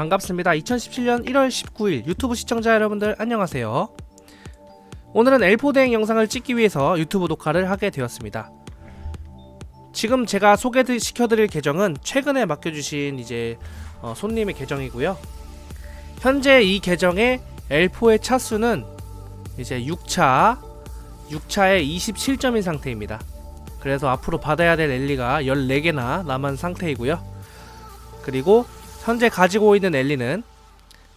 반갑습니다. 2017년 1월 19일 유튜브 시청자 여러분들 안녕하세요. 오늘은 엘포 대행 영상을 찍기 위해서 유튜브 녹화를 하게 되었습니다. 지금 제가 소개시켜드릴 계정은 최근에 맡겨주신 이제 어, 손님의 계정이고요. 현재 이 계정의 엘포의 차수는 이제 6차, 6차에 27점인 상태입니다. 그래서 앞으로 받아야 될 랠리가 14개나 남은 상태이고요. 그리고 현재 가지고 있는 엘리는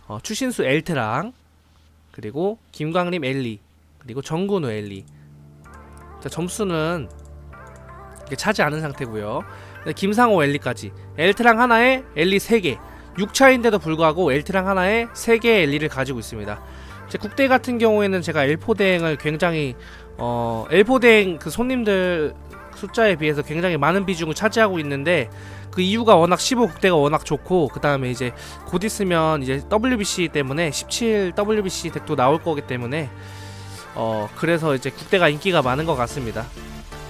어, 추신수 엘트랑 그리고 김광림 엘리 그리고 정근우 엘리. 자, 점수는 이게 차지 않은 상태고요. 네, 김상호 엘리까지. 엘트랑 하나에 엘리 3개. 6차인데도 불구하고 엘트랑 하나에 3개의 엘리를 가지고 있습니다. 제 국대 같은 경우에는 제가 엘포 대행을 굉장히 어 엘포 대행 그 손님들 숫자에 비해서 굉장히 많은 비중을 차지하고 있는데 그 이유가 워낙 15 국대가 워낙 좋고 그 다음에 이제 곧 있으면 이제 WBC 때문에 17 WBC 덱도 나올 거기 때문에 어 그래서 이제 국대가 인기가 많은 것 같습니다.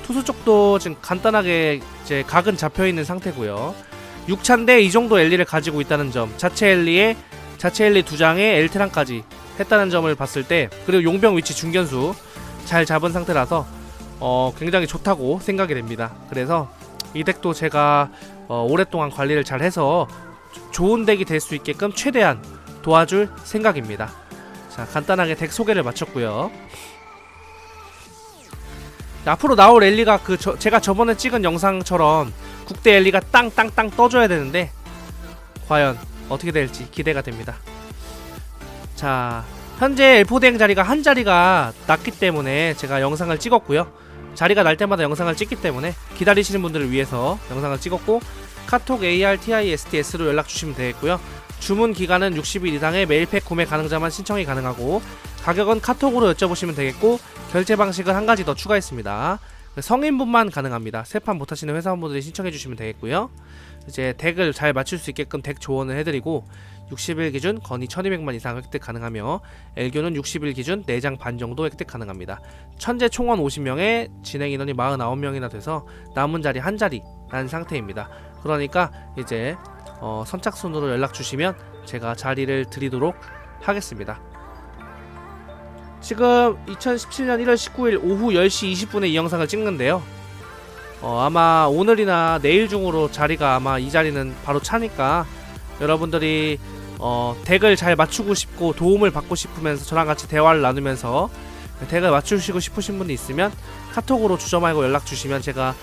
투수 쪽도 지금 간단하게 이제 각은 잡혀 있는 상태고요. 6차인데 이 정도 엘리를 가지고 있다는 점, 자체 엘리에 자체 엘리 두 장에 엘트랑까지 했다는 점을 봤을 때 그리고 용병 위치 중견수 잘 잡은 상태라서 어 굉장히 좋다고 생각이 됩니다. 그래서 이 덱도 제가 어, 오랫동안 관리를 잘 해서 좋은 덱이 될 수 있게끔 최대한 도와줄 생각입니다. 자, 간단하게 덱 소개를 마쳤고요. 자, 앞으로 나올 랠리가 그 저, 제가 저번에 찍은 영상처럼 국대 랠리가 땅땅땅 떠줘야 되는데 과연 어떻게 될지 기대가 됩니다. 자, 현재 엘포 대행 자리가 한 자리가 났기 때문에 제가 영상을 찍었고요. 자리가 날 때마다 영상을 찍기 때문에 기다리시는 분들을 위해서 영상을 찍었고 카톡 ARTISTS로 연락 주시면 되겠고요. 주문 기간은 60일 이상의 메일팩 구매 가능자만 신청이 가능하고 가격은 카톡으로 여쭤보시면 되겠고 결제 방식은 한 가지 더 추가했습니다. 성인분만 가능합니다. 세판 못하시는 회사원분들이 신청해 주시면 되겠고요. 이제 덱을 잘 맞출 수 있게끔 덱 조언을 해드리고 60일 기준 건의 1200만 이상 획득 가능하며 엘교는 60일 기준 4장 반 정도 획득 가능합니다. 천재 총원 50명에 진행 인원이 49명이나 돼서 남은 자리 한 자리라는 상태입니다. 그러니까 이제 어, 선착순으로 연락 주시면 제가 자리를 드리도록 하겠습니다. 지금 2017년 1월 19일 오후 10시 20분에 이 영상을 찍는데요. 어, 아마 오늘이나 내일 중으로 자리가 아마 이 자리는 바로 차니까 여러분들이 어, 덱을 잘 맞추고 싶고 도움을 받고 싶으면서 저랑 같이 대화를 나누면서 덱을 맞추시고 싶으신 분이 있으면 카톡으로 주저 말고 연락 주시면 제가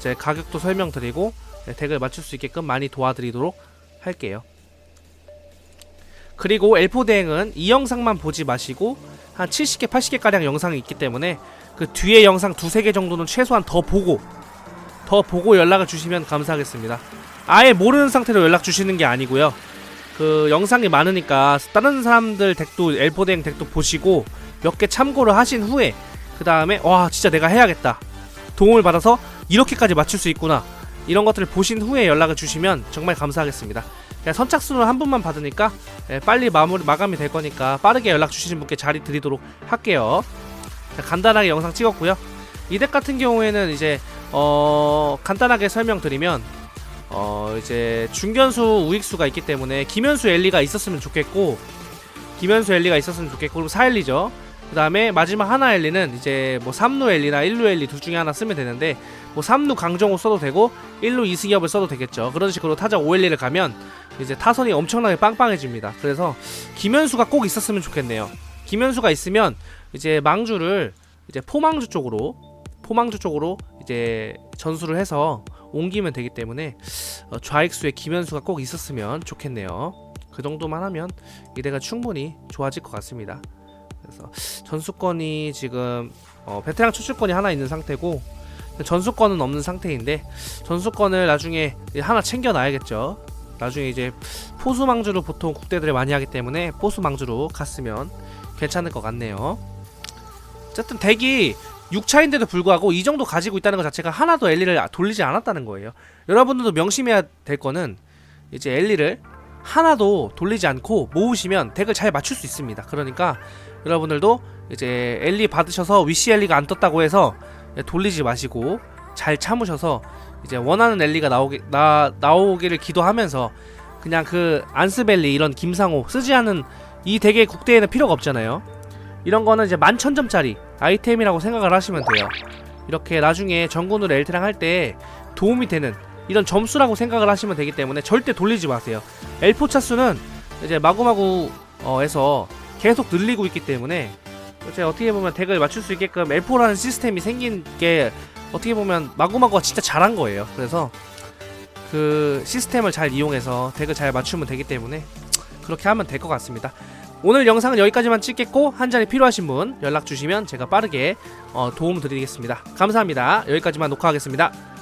제 가격도 설명드리고 네, 덱을 맞출 수 있게끔 많이 도와드리도록 할게요. 그리고 엘포 대행은 이 영상만 보지 마시고 한 70개, 80개 가량 영상이 있기 때문에 그 뒤에 영상 두세 개 정도는 최소한 더 보고 더 보고 연락을 주시면 감사하겠습니다. 아예 모르는 상태로 연락 주시는 게 아니고요. 그 영상이 많으니까 다른 사람들 덱도 엘포 대행 덱도 보시고 몇 개 참고를 하신 후에 그 다음에 와 진짜 내가 해야겠다 도움을 받아서 이렇게까지 맞출 수 있구나 이런 것들을 보신 후에 연락을 주시면 정말 감사하겠습니다. 선착순으로 한 분만 받으니까 예, 빨리 마무리 마감이 될 거니까 빠르게 연락 주시는 분께 자리 드리도록 할게요. 자, 간단하게 영상 찍었고요. 이 덱 같은 경우에는 이제 어 간단하게 설명드리면 어 이제 중견수 우익수가 있기 때문에 김현수 엘리가 있었으면 좋겠고 김현수 엘리가 있었으면 좋겠고 그리고 4엘리죠. 그 다음에 마지막 하나 엘리는 이제 뭐 3루 엘리나 1루 엘리 둘 중에 하나 쓰면 되는데 뭐 3루 강정호 써도 되고 1루 이승엽을 써도 되겠죠. 그런 식으로 타자 5엘리를 가면 이제 타선이 엄청나게 빵빵해집니다. 그래서 김현수가 꼭 있었으면 좋겠네요. 김현수가 있으면 이제 망주를 이제 포망주 쪽으로 포망주 쪽으로 이제 전수를 해서 옮기면 되기 때문에 어, 좌익수에 김현수가 꼭 있었으면 좋겠네요. 그 정도만 하면 이대가 충분히 좋아질 것 같습니다. 그래서 전수권이 지금 어, 베테랑 추출권이 하나 있는 상태고 전수권은 없는 상태인데 전수권을 나중에 하나 챙겨놔야겠죠. 나중에 이제 포수망주로 보통 국대들을 많이 하기 때문에 포수망주로 갔으면 괜찮을 것 같네요. 어쨌든 덱이 6차인데도 불구하고 이 정도 가지고 있다는 것 자체가 하나도 엘리를 돌리지 않았다는 거예요. 여러분들도 명심해야 될 거는 이제 엘리를 하나도 돌리지 않고 모으시면 덱을 잘 맞출 수 있습니다. 그러니까 여러분들도 이제 엘리 받으셔서 위시 엘리가 안 떴다고 해서 돌리지 마시고 잘 참으셔서 이제 원하는 엘리가 나오기 나 나오기를 기도하면서 그냥 그 안스벨리 이런 김상호 쓰지 않은 이 덱의 국대에는 필요가 없잖아요. 이런 거는 이제 만 천점짜리 아이템이라고 생각을 하시면 돼요. 이렇게 나중에 전군으로 엘테랑 할 때 도움이 되는 이런 점수라고 생각을 하시면 되기 때문에 절대 돌리지 마세요. 엘포 차수는 이제 마구마구에서 계속 늘리고 있기 때문에 이제 어떻게 보면 덱을 맞출 수 있게끔 엘포라는 시스템이 생긴 게 어떻게 보면 마구마구가 진짜 잘한 거예요. 그래서 그 시스템을 잘 이용해서 덱을 잘 맞추면 되기 때문에 그렇게 하면 될 것 같습니다. 오늘 영상은 여기까지만 찍겠고 한 잔이 필요하신 분 연락 주시면 제가 빠르게 어, 도움 드리겠습니다. 감사합니다. 여기까지만 녹화하겠습니다.